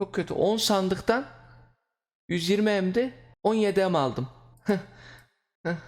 Çok kötü. 10 sandıktan 120 M'de 17 M aldım.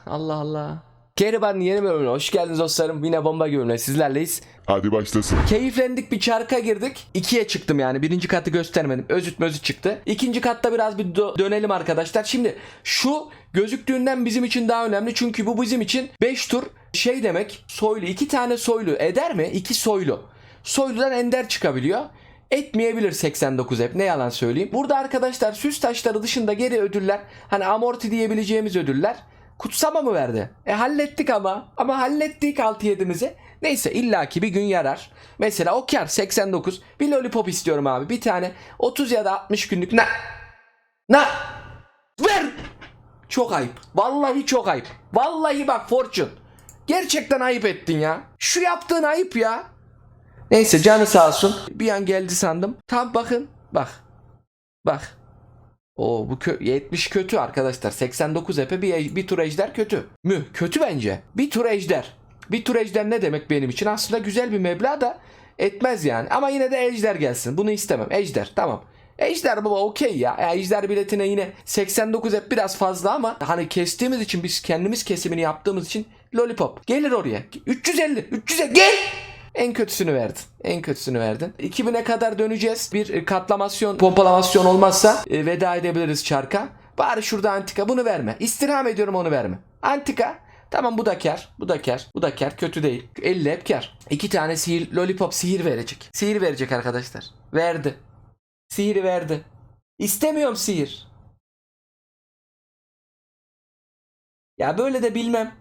Allah Allah. Keriban'ın yeni bölümüne hoş geldiniz dostlarım. Yine bomba bölümüne sizlerleyiz. Hadi başlasın. Keyiflendik bir çarka girdik. İkiye çıktım yani. Birinci katı göstermedim. Özüt mözüt çıktı. İkinci katta biraz bir dö- dönelim arkadaşlar. Şimdi şu gözüktüğünden bizim için daha önemli. Çünkü bu bizim için 5 tur şey demek. Soylu. iki tane soylu eder mi? İki soylu. Soyludan ender çıkabiliyor. Etmeyebilir 89 hep ne yalan söyleyeyim. Burada arkadaşlar süs taşları dışında geri ödüller hani amorti diyebileceğimiz ödüller kutsama mı verdi? E hallettik ama. Ama hallettik 6-7'mizi. Neyse illaki bir gün yarar. Mesela okar 89. Bir lollipop istiyorum abi. Bir tane 30 ya da 60 günlük. Na. Na. Ver. Çok ayıp. Vallahi çok ayıp. Vallahi bak Fortune. Gerçekten ayıp ettin ya. Şu yaptığın ayıp ya. Neyse canı sağ olsun. Bir an geldi sandım. Tam bakın. Bak. Bak. O bu kö- 70 kötü arkadaşlar. 89 epe bir, bir tur ejder kötü. Mü? Kötü bence. Bir tur ejder. Bir tur ejder ne demek benim için? Aslında güzel bir meblağ da etmez yani. Ama yine de ejder gelsin. Bunu istemem. Ejder tamam. Ejder baba okey ya. ya. Ejder biletine yine 89 hep biraz fazla ama hani kestiğimiz için biz kendimiz kesimini yaptığımız için lollipop. Gelir oraya. 350. 350 gel. En kötüsünü verdin. En kötüsünü verdin. 2000'e kadar döneceğiz. Bir e, katlamasyon, pompalamasyon olmazsa e, veda edebiliriz çarka. Bari şurada antika bunu verme. İstirham ediyorum onu verme. Antika Tamam bu da kar. Bu da kar. Bu da kar. Kötü değil. 50 hep kar. İki tane sihir, lollipop sihir verecek. Sihir verecek arkadaşlar. Verdi. Sihiri verdi. İstemiyorum sihir. Ya böyle de bilmem.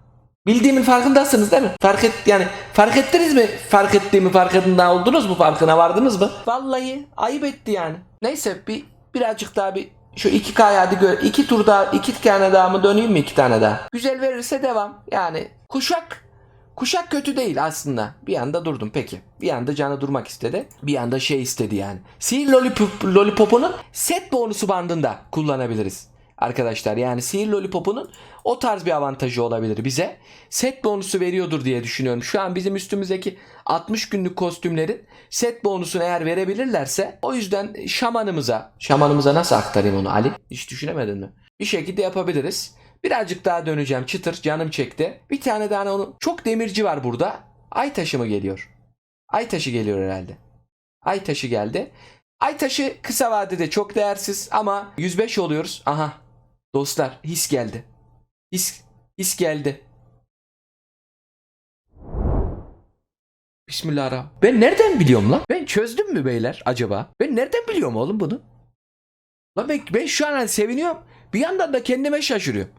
Bildiğimin farkındasınız değil mi? Fark et yani fark ettiniz mi? Fark ettiğimi farkında oldunuz mu? Farkına vardınız mı? Vallahi ayıp etti yani. Neyse bir birazcık daha bir şu iki k hadi gör. iki tur daha iki tane daha mı döneyim mi iki tane daha? Güzel verirse devam. Yani kuşak Kuşak kötü değil aslında. Bir anda durdum peki. Bir anda canı durmak istedi. Bir anda şey istedi yani. Sihir lollipop, lollipopunun set bonusu bandında kullanabiliriz. Arkadaşlar yani sihir lollipopunun o tarz bir avantajı olabilir bize. Set bonusu veriyordur diye düşünüyorum. Şu an bizim üstümüzdeki 60 günlük kostümlerin set bonusunu eğer verebilirlerse o yüzden şamanımıza, şamanımıza nasıl aktarayım onu Ali? Hiç düşünemedin mi? Bir şekilde yapabiliriz. Birazcık daha döneceğim. Çıtır canım çekti. Bir tane daha onu çok demirci var burada. Ay taşı mı geliyor? Ay taşı geliyor herhalde. Ay taşı geldi. Ay taşı kısa vadede çok değersiz ama 105 oluyoruz. Aha. Dostlar his geldi. His his geldi. Bismillahirrahmanirrahim. Ben nereden biliyorum lan? Ben çözdüm mü beyler acaba? Ben nereden biliyorum oğlum bunu? Lan ben, ben şu an hani seviniyorum. Bir yandan da kendime şaşırıyorum.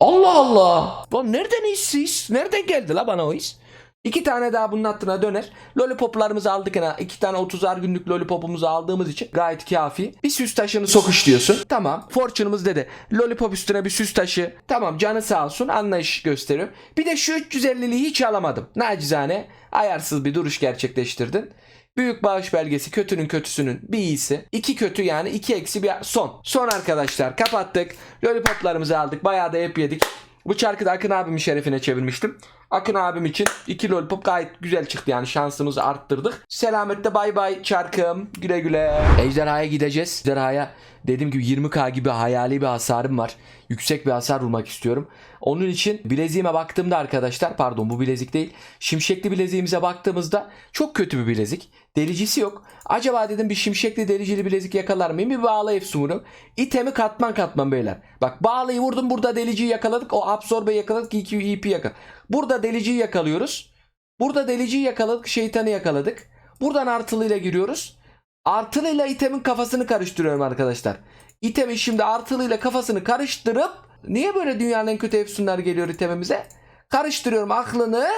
Allah Allah. Lan nereden his his? Nereden geldi la bana o his? İki tane daha bunun hattına döner. Lollipoplarımızı aldık yine. İki tane 30'ar günlük lollipopumuzu aldığımız için gayet kafi. Bir süs taşını sokuş diyorsun. Tamam. Fortune'ımız dedi. Lollipop üstüne bir süs taşı. Tamam canı sağ olsun anlayış gösteriyorum. Bir de şu 350'liği hiç alamadım. Nacizane ayarsız bir duruş gerçekleştirdin. Büyük bağış belgesi kötünün kötüsünün bir iyisi. İki kötü yani iki eksi bir son. Son arkadaşlar kapattık. Lollipoplarımızı aldık. Bayağı da hep yedik. Bu çarkı da Akın abimin şerefine çevirmiştim. Akın abim için iki lollipop gayet güzel çıktı yani şansımızı arttırdık. Selametle bay bay çarkım. Güle güle. Ejderhaya gideceğiz. Ejderhaya dediğim gibi 20k gibi hayali bir hasarım var. Yüksek bir hasar vurmak istiyorum. Onun için bileziğime baktığımda arkadaşlar pardon bu bilezik değil. Şimşekli bileziğimize baktığımızda çok kötü bir bilezik. Delicisi yok. Acaba dedim bir şimşekli delicili bilezik yakalar mıyım? Bir bağla efsumunu. İtemi katman katman beyler. Bak bağlayı vurdum burada deliciyi yakaladık. O absorbe yakaladık. iki EP yakaladık. Burada deliciyi yakalıyoruz. Burada deliciyi yakaladık. Şeytanı yakaladık. Buradan artılıyla giriyoruz. Artılıyla itemin kafasını karıştırıyorum arkadaşlar. İtemin şimdi artılıyla kafasını karıştırıp niye böyle dünyanın en kötü efsunlar geliyor itemimize? Karıştırıyorum aklını.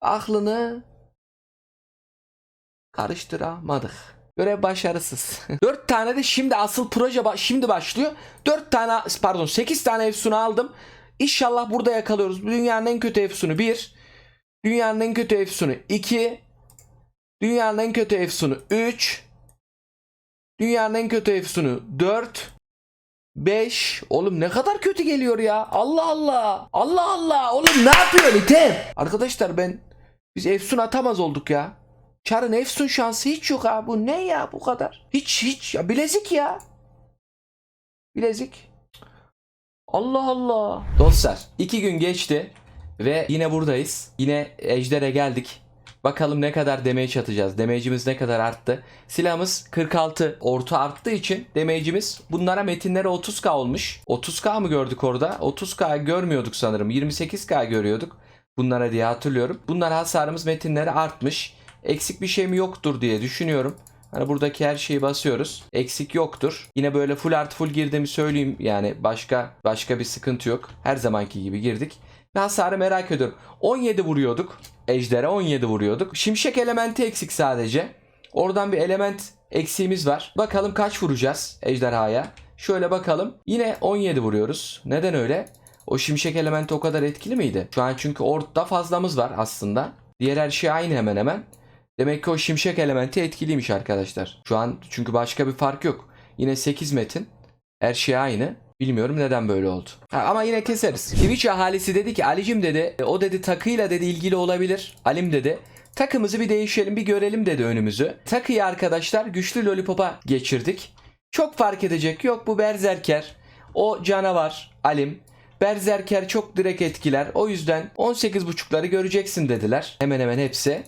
Aklını karıştıramadık. Görev başarısız. 4 tane de şimdi asıl proje ba- şimdi başlıyor. 4 tane pardon 8 tane efsunu aldım. İnşallah burada yakalıyoruz. Dünyanın en kötü efsunu 1. Dünyanın en kötü efsunu 2. Dünyanın en kötü efsunu 3. Dünyanın en kötü efsunu 4. 5. Oğlum ne kadar kötü geliyor ya. Allah Allah. Allah Allah. Oğlum ne yapıyorsun item? Arkadaşlar ben biz efsun atamaz olduk ya. Çarın Efsun şansı hiç yok abi. Bu ne ya bu kadar? Hiç hiç. Ya bilezik ya. Bilezik. Allah Allah. Dostlar iki gün geçti ve yine buradayız. Yine Ejder'e geldik. Bakalım ne kadar damage atacağız. Damage'imiz ne kadar arttı. Silahımız 46 orta arttığı için damage'imiz bunlara metinlere 30k olmuş. 30k mı gördük orada? 30k görmüyorduk sanırım. 28k görüyorduk. Bunlara diye hatırlıyorum. Bunlar hasarımız metinlere artmış. Eksik bir şey mi yoktur diye düşünüyorum. Hani buradaki her şeyi basıyoruz. Eksik yoktur. Yine böyle full art full girdiğimi söyleyeyim. Yani başka başka bir sıkıntı yok. Her zamanki gibi girdik. Ve hasarı merak ediyorum. 17 vuruyorduk. Ejder'e 17 vuruyorduk. Şimşek elementi eksik sadece. Oradan bir element eksiğimiz var. Bakalım kaç vuracağız ejderhaya. Şöyle bakalım. Yine 17 vuruyoruz. Neden öyle? O şimşek elementi o kadar etkili miydi? Şu an çünkü ortada fazlamız var aslında. Diğer her şey aynı hemen hemen. Demek ki o şimşek elementi etkiliymiş arkadaşlar. Şu an çünkü başka bir fark yok. Yine 8 metin. Her şey aynı. Bilmiyorum neden böyle oldu. Ha, ama yine keseriz. Twitch ahalisi dedi ki Alicim dedi e, o dedi takıyla dedi ilgili olabilir. Alim dedi. Takımızı bir değişelim bir görelim dedi önümüzü. Takıyı arkadaşlar güçlü lollipop'a geçirdik. Çok fark edecek yok bu berzerker. O canavar Alim. Berzerker çok direkt etkiler. O yüzden 18.5'ları göreceksin dediler. Hemen hemen hepsi.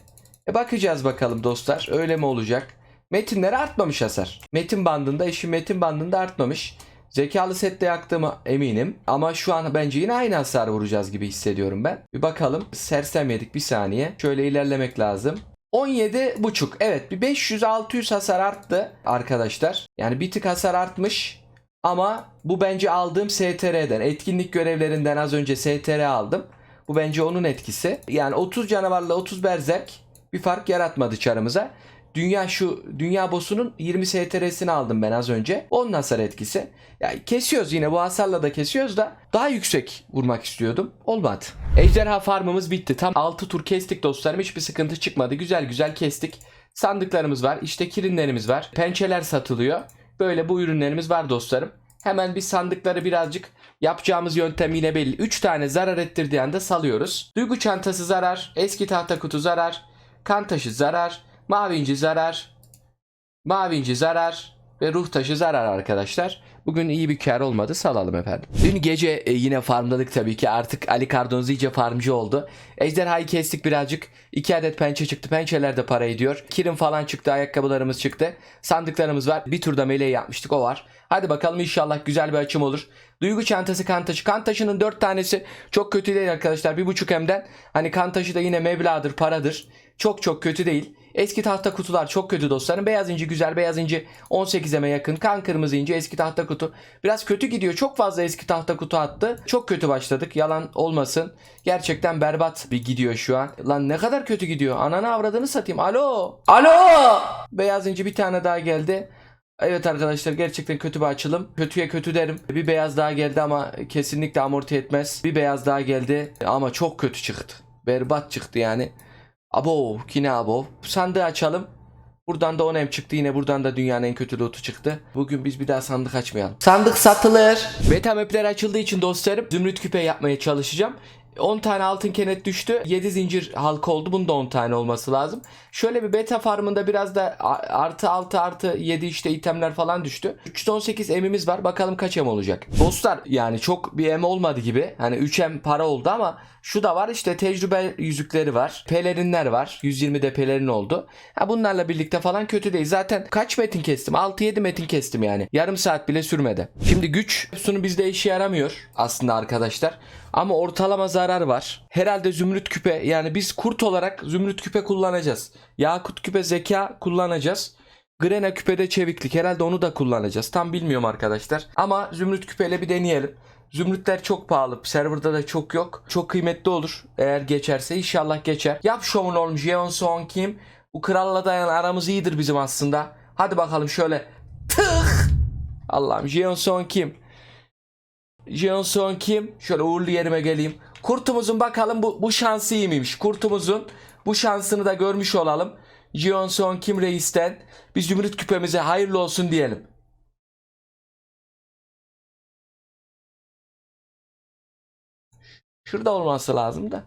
E bakacağız bakalım dostlar. Öyle mi olacak? Metinleri artmamış hasar. Metin bandında işin metin bandında artmamış. Zekalı sette yaktığıma eminim. Ama şu an bence yine aynı hasar vuracağız gibi hissediyorum ben. Bir bakalım. Sersem yedik bir saniye. Şöyle ilerlemek lazım. 17.5 evet bir 500-600 hasar arttı arkadaşlar. Yani bir tık hasar artmış. Ama bu bence aldığım STR'den etkinlik görevlerinden az önce STR aldım. Bu bence onun etkisi. Yani 30 canavarla 30 berzerk bir fark yaratmadı çarımıza. Dünya şu dünya boss'unun 20 STR'sini aldım ben az önce. Onun hasar etkisi. Yani kesiyoruz yine bu hasarla da kesiyoruz da daha yüksek vurmak istiyordum. Olmadı. Ejderha farmımız bitti. Tam 6 tur kestik dostlarım. Hiçbir sıkıntı çıkmadı. Güzel güzel kestik. Sandıklarımız var. İşte kirinlerimiz var. Pençeler satılıyor. Böyle bu ürünlerimiz var dostlarım. Hemen bir sandıkları birazcık yapacağımız yöntem yine belli. 3 tane zarar ettirdiği anda salıyoruz. Duygu çantası zarar. Eski tahta kutu zarar. Kan taşı zarar. Mavi inci zarar. Mavi inci zarar. Ve ruh taşı zarar arkadaşlar. Bugün iyi bir kar olmadı salalım efendim. Dün gece e, yine farmladık tabii ki artık Ali Cardonz iyice farmcı oldu. Ejderhayı kestik birazcık. 2 adet pençe çıktı. Pençeler de para ediyor. Kirin falan çıktı. Ayakkabılarımız çıktı. Sandıklarımız var. Bir turda meleği yapmıştık o var. Hadi bakalım inşallah güzel bir açım olur. Duygu çantası kan taşı. Kan taşının 4 tanesi çok kötü değil arkadaşlar. 1.5 hemden. Hani kan taşı da yine meblağdır paradır. Çok çok kötü değil. Eski tahta kutular çok kötü dostlarım. Beyaz inci güzel. Beyaz inci 18'eme yakın. Kan kırmızı inci eski tahta kutu. Biraz kötü gidiyor. Çok fazla eski tahta kutu attı. Çok kötü başladık. Yalan olmasın. Gerçekten berbat bir gidiyor şu an. Lan ne kadar kötü gidiyor. Ananı avradını satayım. Alo. Alo. Beyaz inci bir tane daha geldi. Evet arkadaşlar gerçekten kötü bir açılım. Kötüye kötü derim. Bir beyaz daha geldi ama kesinlikle amorti etmez. Bir beyaz daha geldi ama çok kötü çıktı. Berbat çıktı yani. Abo yine abo. Sandığı açalım. Buradan da 10 em çıktı yine buradan da dünyanın en kötü lootu çıktı. Bugün biz bir daha sandık açmayalım. Sandık satılır. Beta mapler açıldığı için dostlarım zümrüt küpe yapmaya çalışacağım. 10 tane altın kenet düştü. 7 zincir halka oldu. Bunda 10 tane olması lazım. Şöyle bir beta farmında biraz da artı 6 artı 7 işte itemler falan düştü. 318 emimiz var. Bakalım kaç em olacak. Dostlar yani çok bir em olmadı gibi. Hani 3 em para oldu ama şu da var işte tecrübe yüzükleri var. Pelerinler var. 120 de pelerin oldu. Ha bunlarla birlikte falan kötü değil. Zaten kaç metin kestim? 6-7 metin kestim yani. Yarım saat bile sürmedi. Şimdi güç sunu bizde işe yaramıyor aslında arkadaşlar. Ama ortalama zarar var. Herhalde zümrüt küpe yani biz kurt olarak zümrüt küpe kullanacağız. Yakut küpe zeka kullanacağız. Grena küpede çeviklik herhalde onu da kullanacağız. Tam bilmiyorum arkadaşlar. Ama zümrüt küpeyle bir deneyelim. Zümrütler çok pahalı. Serverda da çok yok. Çok kıymetli olur. Eğer geçerse inşallah geçer. Yap şovun oğlum. Jeon Son Kim. Bu kralla dayan aramız iyidir bizim aslında. Hadi bakalım şöyle. Tık. Allah'ım Jeon Son Kim. Jeon Son Kim. Şöyle uğurlu yerime geleyim. Kurtumuzun bakalım bu, bu şansı iyi miymiş? Kurtumuzun bu şansını da görmüş olalım. Jeon Son Kim reisten biz zümrüt küpemize hayırlı olsun diyelim. Şurada olması lazım da.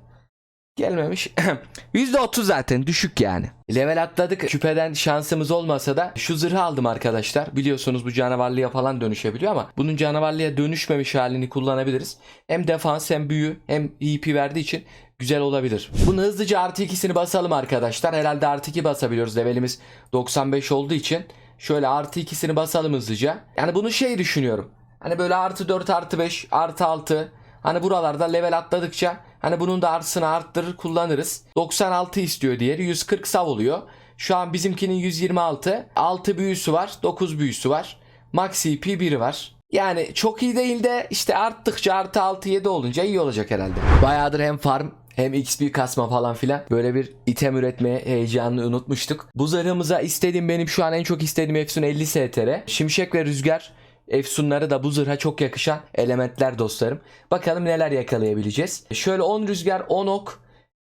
Gelmemiş. %30 zaten düşük yani. Level atladık. Küpeden şansımız olmasa da şu zırhı aldım arkadaşlar. Biliyorsunuz bu canavarlıya falan dönüşebiliyor ama bunun canavarlıya dönüşmemiş halini kullanabiliriz. Hem defans hem büyü hem EP verdiği için güzel olabilir. Bunu hızlıca artı ikisini basalım arkadaşlar. Herhalde artı 2 basabiliyoruz. Levelimiz 95 olduğu için. Şöyle artı ikisini basalım hızlıca. Yani bunu şey düşünüyorum. Hani böyle artı 4 artı 5 artı 6 Hani buralarda level atladıkça hani bunun da artısını arttırır kullanırız. 96 istiyor diğeri 140 sav oluyor. Şu an bizimkinin 126. 6 büyüsü var 9 büyüsü var. Max EP 1'i var. Yani çok iyi değil de işte arttıkça artı 6 7 olunca iyi olacak herhalde. Bayağıdır hem farm hem XP kasma falan filan böyle bir item üretmeye heyecanını unutmuştuk. Bu zırhımıza istediğim benim şu an en çok istediğim Efsun 50 STR. Şimşek ve rüzgar Efsunları da bu zırha çok yakışan elementler dostlarım. Bakalım neler yakalayabileceğiz. Şöyle 10 rüzgar, 10 ok,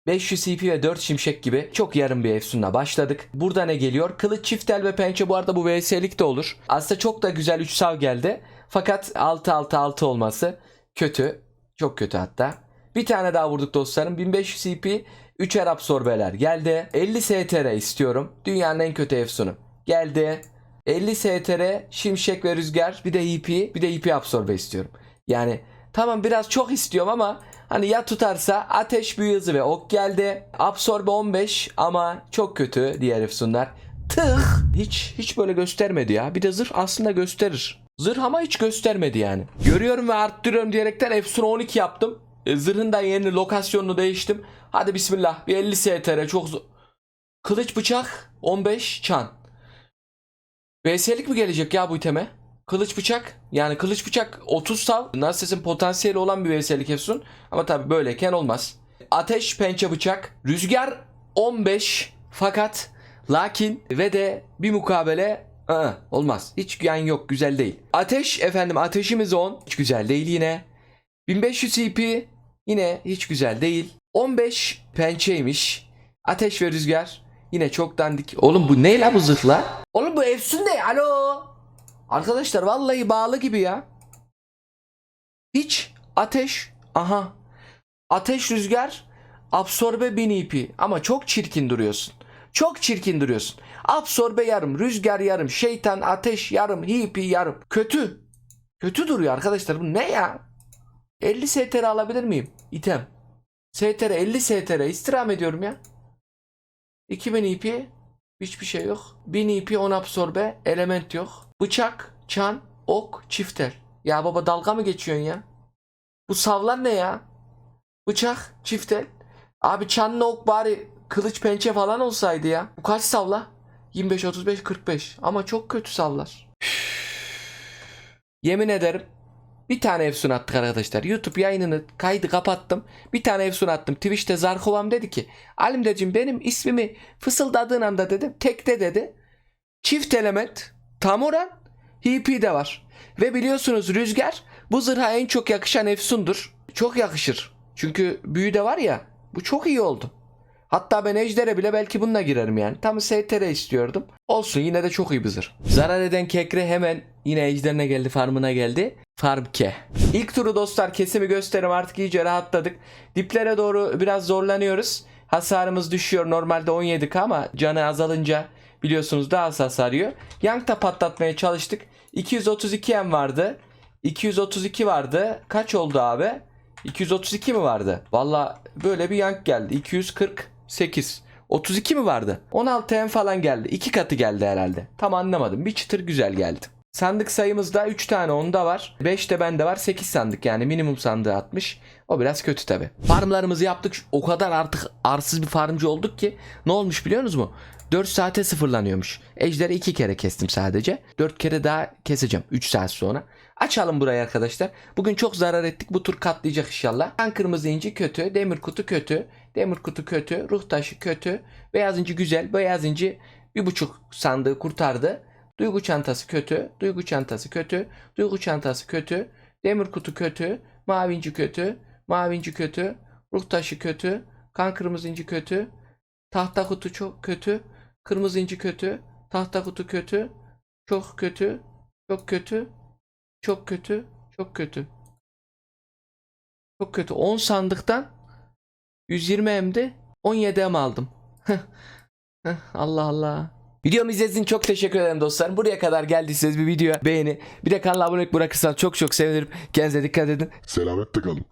500 CP ve 4 şimşek gibi çok yarım bir efsunla başladık. Burada ne geliyor? Kılıç, çiftel ve pençe bu arada bu VS'lik de olur. Aslında çok da güzel 3 sav geldi. Fakat 6-6-6 olması kötü. Çok kötü hatta. Bir tane daha vurduk dostlarım. 1500 CP, 3'er absorbeler geldi. 50 STR istiyorum. Dünyanın en kötü efsunu. Geldi. 50 STR, şimşek ve rüzgar, bir de EP, bir de EP absorbe istiyorum. Yani tamam biraz çok istiyorum ama hani ya tutarsa ateş büyü hızı ve ok geldi. Absorbe 15 ama çok kötü diğer efsunlar. Tıh! Hiç hiç böyle göstermedi ya. Bir de zırh aslında gösterir. Zırh ama hiç göstermedi yani. Görüyorum ve arttırıyorum diyerekten Efsun 12 yaptım. E, zırhın da yeni lokasyonunu değiştim. Hadi bismillah. Bir 50 STR çok zor. Kılıç bıçak 15 çan. VS'lik mi gelecek ya bu iteme? Kılıç bıçak. Yani kılıç bıçak 30 sav. Narsis'in potansiyeli olan bir VS'lik Efsun. Ama tabi böyleyken olmaz. Ateş pençe bıçak. Rüzgar 15. Fakat lakin ve de bir mukabele ı, olmaz. Hiç yani yok güzel değil. Ateş efendim ateşimiz 10. Hiç güzel değil yine. 1500 CP yine hiç güzel değil. 15 pençeymiş. Ateş ve rüzgar yine çok dandik. Oğlum bu ne la bu zırhla? Oğlum bu Efsun ne? Alo. Arkadaşlar vallahi bağlı gibi ya. Hiç ateş. Aha. Ateş rüzgar. Absorbe 1000 EP. Ama çok çirkin duruyorsun. Çok çirkin duruyorsun. Absorbe yarım. Rüzgar yarım. Şeytan ateş yarım. Hipi yarım. Kötü. Kötü duruyor arkadaşlar. Bu ne ya? 50 STR alabilir miyim? İtem. STR 50 STR. istirham ediyorum ya. 2000 EP. Hiçbir şey yok. 1000 EP 10 absorbe. Element yok. Bıçak, çan, ok, çiftel. Ya baba dalga mı geçiyorsun ya? Bu savlar ne ya? Bıçak, çiftel. Abi çanla ok bari kılıç pençe falan olsaydı ya. Bu kaç savla? 25, 35, 45. Ama çok kötü savlar. Yemin ederim bir tane Efsun attık arkadaşlar. YouTube yayınını kaydı kapattım. Bir tane Efsun attım. Twitch'te Zarkovam dedi ki Alim dedim benim ismimi fısıldadığın anda dedim tekte dedi. Çift element tam oran HP de var. Ve biliyorsunuz Rüzgar bu zırha en çok yakışan Efsun'dur. Çok yakışır. Çünkü büyü de var ya bu çok iyi oldu. Hatta ben Ejder'e bile belki bununla girerim yani. Tam STR istiyordum. Olsun yine de çok iyi bir zırh. Zarar eden Kekre hemen yine Ejder'ine geldi farmına geldi. Farmke. İlk turu dostlar kesimi gösterim artık iyice rahatladık. Diplere doğru biraz zorlanıyoruz. Hasarımız düşüyor normalde 17k ama canı azalınca biliyorsunuz daha az hasar yiyor. Yankta patlatmaya çalıştık. 232 M vardı. 232 vardı. Kaç oldu abi? 232 mi vardı? Valla böyle bir yank geldi. 248. 32 mi vardı? 16 M falan geldi. 2 katı geldi herhalde. Tam anlamadım. Bir çıtır güzel geldi. Sandık sayımızda 3 tane onda var. 5 de bende var. 8 sandık yani minimum sandığı atmış. O biraz kötü tabi. Farmlarımızı yaptık. O kadar artık arsız bir farmcı olduk ki. Ne olmuş biliyor musunuz mu? 4 saate sıfırlanıyormuş. Ejderi 2 kere kestim sadece. 4 kere daha keseceğim 3 saat sonra. Açalım burayı arkadaşlar. Bugün çok zarar ettik. Bu tur katlayacak inşallah. Kan kırmızı inci kötü. Demir kutu kötü. Demir kutu kötü. Ruh taşı kötü. Beyaz inci güzel. Beyaz inci bir buçuk sandığı kurtardı. Duygu çantası kötü. Duygu çantası kötü. Duygu çantası kötü. Demir kutu kötü. Mavi inci kötü. Mavi inci kötü. Ruh taşı kötü. Kan kırmızı inci kötü. Tahta kutu çok kötü. Kırmızı inci kötü. Tahta kutu kötü. Çok kötü. Çok kötü. Çok kötü. Çok kötü. Çok kötü. 10 sandıktan 120M'di 17M aldım. Allah Allah. Videomu izlediğiniz için çok teşekkür ederim dostlarım. Buraya kadar geldiyseniz bir videoya beğeni. Bir de kanala abone bırakırsanız çok çok sevinirim. Kendinize dikkat edin. Selametle kalın.